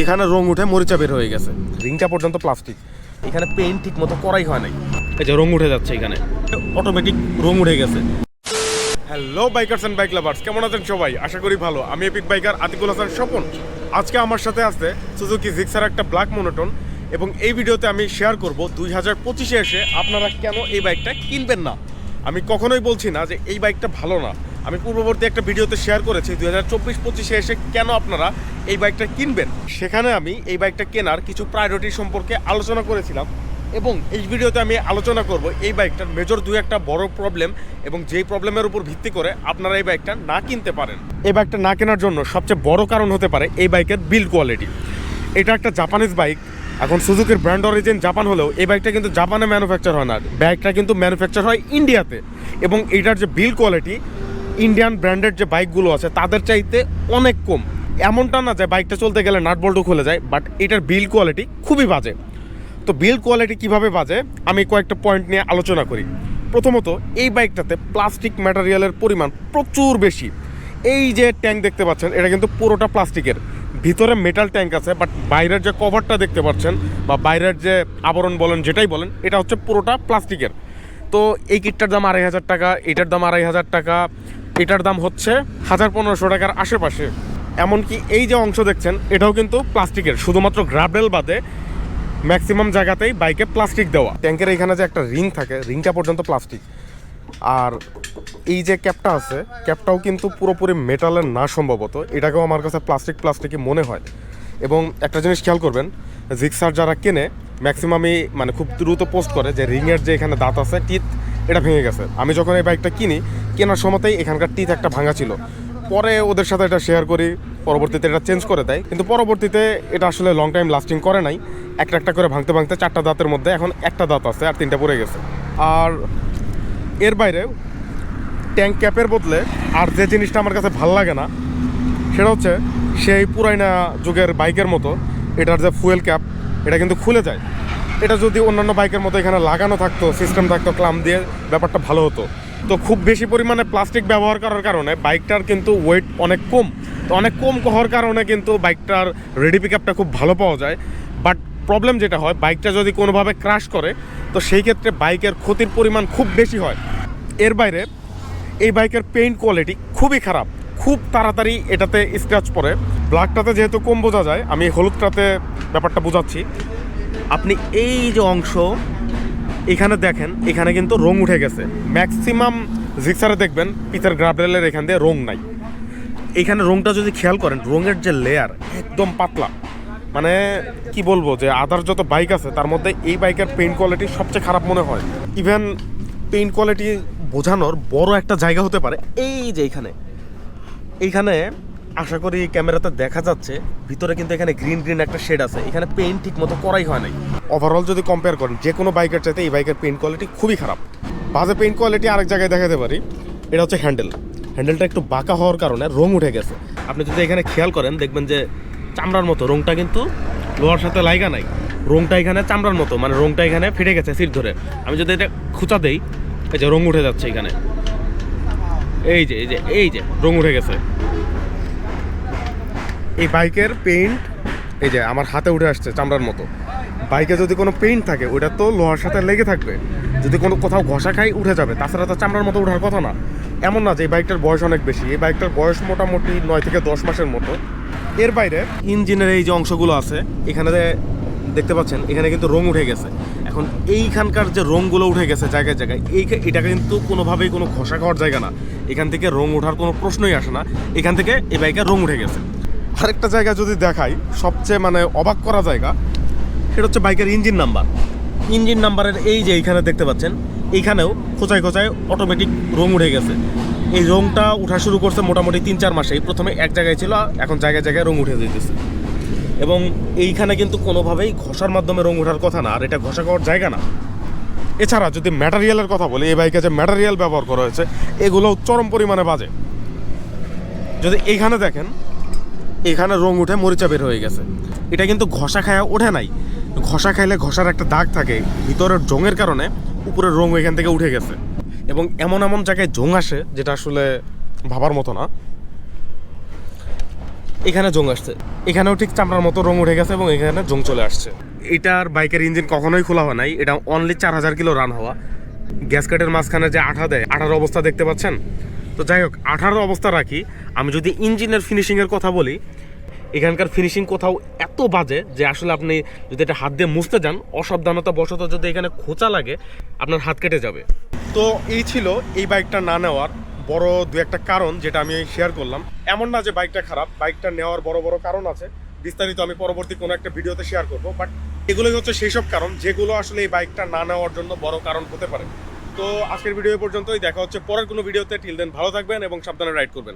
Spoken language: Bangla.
এখানে রং উঠে মরিচা বের হয়ে গেছে। রিংটা পর্যন্ত প্লাস্টিক এখানে পেইন্ট ঠিক মতো করাই হয় নাই। এই যে রং উঠে যাচ্ছে এখানে। অটোমেটিক রং উঠে গেছে। Hello bikers and bike lovers কেমন আছেন সবাই? আশা করি ভালো। আমি এপিক বাইকার আতিকুল হাসান স্বপন। আজকে আমার সাথে আছে সুজুকি জিক্সার একটা ব্ল্যাক মোনোটন এবং এই ভিডিওতে আমি শেয়ার করব দুই হাজার পঁচিশে এসে আপনারা কেন এই বাইকটা কিনবেন না? আমি কখনোই বলছি না যে এই বাইকটা ভালো না। আমি পূর্ববর্তী একটা ভিডিওতে শেয়ার করেছি দুই হাজার চব্বিশ পঁচিশে এসে কেন আপনারা এই বাইকটা কিনবেন। সেখানে আমি এই বাইকটা কেনার কিছু প্রায়োরিটি সম্পর্কে আলোচনা করেছিলাম এবং এই ভিডিওতে আমি আলোচনা করব এই বাইকটার মেজর দু একটা বড় প্রবলেম এবং যেই প্রবলেমের উপর ভিত্তি করে আপনারা এই বাইকটা না কিনতে পারেন। এই বাইকটা না কেনার জন্য সবচেয়ে বড় কারণ হতে পারে এই বাইকের বিল্ড কোয়ালিটি এটা একটা জাপানিজ বাইক এখন সুজুকির ব্র্যান্ড অরিজিন জাপান হলেও এই বাইকটা কিন্তু জাপানে ম্যানুফ্যাকচার হয় না। বাইকটা কিন্তু ম্যানুফ্যাকচার হয় ইন্ডিয়াতে এবং এটার যে বিল কোয়ালিটি ইন্ডিয়ান ব্র্যান্ডের যে বাইকগুলো আছে, তাদের চাইতে অনেক কম। এমনটা না যে বাইকটা চলতে গেলে নাট বল্টু খুলে যায় বাট এটার বিল কোয়ালিটি খুবই বাজে। তো বিল কোয়ালিটি কীভাবে বাজে? আমি কয়েকটা পয়েন্ট নিয়ে আলোচনা করি। প্রথমত, এই বাইকটাতে প্লাস্টিক ম্যাটেরিয়ালের পরিমাণ প্রচুর বেশি। এই যে ট্যাঙ্ক দেখতে পাচ্ছেন, এটা কিন্তু পুরোটা প্লাস্টিকের ভিতরে মেটাল ট্যাঙ্ক আছে বাট বাইরের যে কভারটা দেখতে পাচ্ছেন, বা বাইরের যে আবরণ বলেন, যেটাই বলেন, এটা হচ্ছে পুরোটা প্লাস্টিকের তো এই কিটটার দাম আড়াই হাজার টাকা, এটার দাম আড়াই হাজার টাকা, এটার দাম হচ্ছে হাজার পনেরোশো টাকার আশেপাশে। এমনকি এই যে অংশ দেখছেন, এটাও কিন্তু প্লাস্টিকের। শুধুমাত্র গ্রাভেল বাদে ম্যাক্সিমাম জায়গাতেই বাইকে প্লাস্টিক দেওয়া। ট্যাঙ্কের এখানে যে একটা রিং থাকে রিংটা পর্যন্ত প্লাস্টিক আর এই যে ক্যাপটা আছে, ক্যাপটাও কিন্তু পুরোপুরি মেটালের না সম্ভবত। এটাকেও আমার কাছে প্লাস্টিক প্লাস্টিকই মনে হয়। এবং একটা জিনিস খেয়াল করবেন জিক্সার যারা কেনে ম্যাক্সিমামই মানে খুব দ্রুত পোস্ট করে যে রিংয়ের যে এখানে দাঁত আছে টিথ এটা ভেঙে গেছে। আমি যখন এই বাইকটা কিনি, কেনার সময়তেই এখানকার টিথ একটা ভাঙা ছিল। পরে ওদের সাথে এটা শেয়ার করি, পরবর্তীতে এটা চেঞ্জ করে দেয়। কিন্তু পরবর্তীতে এটা আসলে লং টাইম লাস্টিং করে নাই। একটা একটা করে ভাঙতে ভাঙতে চারটা দাঁতের মধ্যে এখন একটা দাঁত আছে আর তিনটা পড়ে গেছে। আর এর বাইরে ট্যাঙ্ক ক্যাপের বদলে আর যে জিনিসটা আমার কাছে ভালো লাগে না, সেটা হচ্ছে সেই পুরাইনা যুগের বাইকের মতো, এটার যে ফুয়েল ক্যাপ এটা কিন্তু খুলে যায়। এটা যদি অন্যান্য বাইকের মতো এখানে লাগানো থাকতো সিস্টেম থাকতো ক্লাম দিয়ে ব্যাপারটা ভালো হতো। তো খুব বেশি পরিমাণে প্লাস্টিক ব্যবহার করার কারণে বাইকটার কিন্তু ওয়েট অনেক কম। তো অনেক কম হওয়ার কারণে কিন্তু বাইকটার রেডি পিক আপটা খুব ভালো পাওয়া যায়। বাট প্রবলেম যেটা হয় বাইকটা যদি কোনোভাবে ক্রাশ করে, তো সেই ক্ষেত্রে বাইকের ক্ষতির পরিমাণ খুব বেশি হয়। এর বাইরে এই বাইকের পেইন্ট কোয়ালিটি খুবই খারাপ। খুব তাড়াতাড়ি এটাতে স্ক্র্যাচ পড়ে। ব্ল্যাকটাতে যেহেতু কম বোঝা যায়, আমি হলুদটাতে ব্যাপারটা বোঝাচ্ছি। আপনি এই যে অংশ এখানে দেখেন, এখানে কিন্তু রং উঠে গেছে। ম্যাক্সিমাম জিক্সারে দেখবেন পিতার গ্রাবরেলের এখান দিয়ে রং নাই। এখানে রংটা যদি খেয়াল করেন, রঙের যে লেয়ার একদম পাতলা। মানে কি বলব যে আদার যত বাইক আছে, তার মধ্যে এই বাইকের পেইন্ট কোয়ালিটি সবচেয়ে খারাপ মনে হয়। ইভেন পেইন্ট কোয়ালিটি বোঝানোর বড় একটা জায়গা হতে পারে এই যে এইখানে এইখানে আশা করি ক্যামেরাতে দেখা যাচ্ছে, ভিতরে কিন্তু এখানে গ্রিন গ্রিন একটা শেড আছে। এখানে পেইন্ট ঠিক মতো করাই হয় নাই। ওভারঅল যদি কম্পেয়ার করেন, যে কোনো বাইকের চাইতে এই বাইকের পেইন্ট কোয়ালিটি খুবই খারাপ। বাজে পেইন্ট কোয়ালিটি আরেক জায়গায় দেখাতে পারি, এটা হচ্ছে হ্যান্ডেল হ্যান্ডেলটা একটু বাঁকা হওয়ার কারণে রং উঠে গেছে। আপনি যদি এখানে খেয়াল করেন, দেখবেন যে চামড়ার মতো, রংটা কিন্তু লোহার সাথে লাইগা নাই। রংটা এখানে চামড়ার মতো মানে রংটা এখানে ফিরে গেছে সিট ধরে। আমি যদি এটা খুঁচা দেই, এই যে রং উঠে যাচ্ছে এখানে। এই যে এই যে এই যে, রং উঠে গেছে। এই বাইকের পেইন্ট এই যে আমার হাতে উঠে আসছে চামড়ার মতো। বাইকে যদি কোনো পেইন্ট থাকে ওটা তো লোহার সাথে লেগে থাকবে। যদি কোনো কোথাও ঘষা খাই উঠে যাবে। তাছাড়া তো চামড়ার মতো ওঠার কথা না। এমন না যে এই বাইকটার বয়স অনেক বেশি। এই বাইকটার বয়স মোটামুটি নয় থেকে দশ মাসের মতো। এর বাইরে ইঞ্জিনের এই যে অংশগুলো আছে, এখানে দেখতে পাচ্ছেন, এখানে কিন্তু রং উঠে গেছে। এখন এইখানকার যে রংগুলো উঠে গেছে জায়গায় জায়গায় এই এটা কিন্তু কোনোভাবেই কোনো ঘষা খাওয়ার জায়গা না। এখান থেকে রং ওঠার কোনো প্রশ্নই আসে না। এখান থেকে এই বাইকের রং উঠে গেছে। আরেকটা জায়গা যদি দেখাই, সবচেয়ে মানে অবাক করা জায়গা, সেটা হচ্ছে বাইকের ইঞ্জিন নাম্বার। ইঞ্জিন নাম্বারের এই যে এইখানে দেখতে পাচ্ছেন, এইখানেও খোঁচায় খোঁচায় অটোমেটিক রং উঠে গেছে। এই রংটা উঠা শুরু করছে মোটামুটি তিন চার মাসেই। প্রথমে এক জায়গায় ছিল, এখন জায়গায় জায়গায় রং উঠে যেতেছে। এবং এইখানে কিন্তু কোনোভাবেই ঘষার মাধ্যমে রং ওঠার কথা না, আর এটা ঘষা খাওয়ার জায়গা না। এছাড়া যদি ম্যাটারিয়ালের কথা বলি, এই বাইকে যে ম্যাটারিয়াল ব্যবহার করা হয়েছে এগুলো চরম পরিমাণে বাজে। যদি এইখানে দেখেন এখানে রং উঠে মরিচা বের হয়ে গেছে। এটা কিন্তু ঘষা খায়া ওঠে নাই। ঘষা খাইলে ঘষার একটা দাগ থাকে। ভিতরের জংয়ের কারণে উপরের রং এখান থেকে উঠে গেছে। এবং এমন এমন জায়গায় জং আসে, যেটা আসলে ভাবার মতো না। এখানে জং আসছে। এখানেও ঠিক চামড়ার মতো রং উঠে গেছে এবং এখানে জং চলে আসছে। এটার বাইকের ইঞ্জিন কখনোই খোলা হয় নাই। এটা অনলি চার হাজার কিলো রান হওয়া। গ্যাস কাটের মাঝখানে যে আঠা দেয়, আঠার অবস্থা দেখতে পাচ্ছেন? তো যাই হোক, আঠারো অবস্থা রাখি। আমি যদি ইঞ্জিনের ফিনিশিংয়ের কথা বলি, এখানকার ফিনিশিং কোথাও এত বাজে যে আসলে আপনি যদি এটা হাত দিয়ে মুছতে যান অসাবধানতা বশত যদি এখানে খোঁচা লাগে, আপনার হাত কেটে যাবে। তো এই ছিল এই বাইকটা না নেওয়ার বড় দু একটা কারণ যেটা আমি শেয়ার করলাম। এমন না যে বাইকটা খারাপ, বাইকটা নেওয়ার বড় বড় কারণ আছে। বিস্তারিত আমি পরবর্তী কোনো একটা ভিডিওতে শেয়ার করব বাট এগুলোই হচ্ছে সেই সব কারণ যেগুলো আসলে এই বাইকটা না নেওয়ার জন্য বড় কারণ হতে পারে। তো আজকের ভিডিও পর্যন্তই। দেখা হচ্ছে পরের কোনো ভিডিওতে। টিল দেন ভালো থাকবেন এবং সাবধানে রাইড করবেন।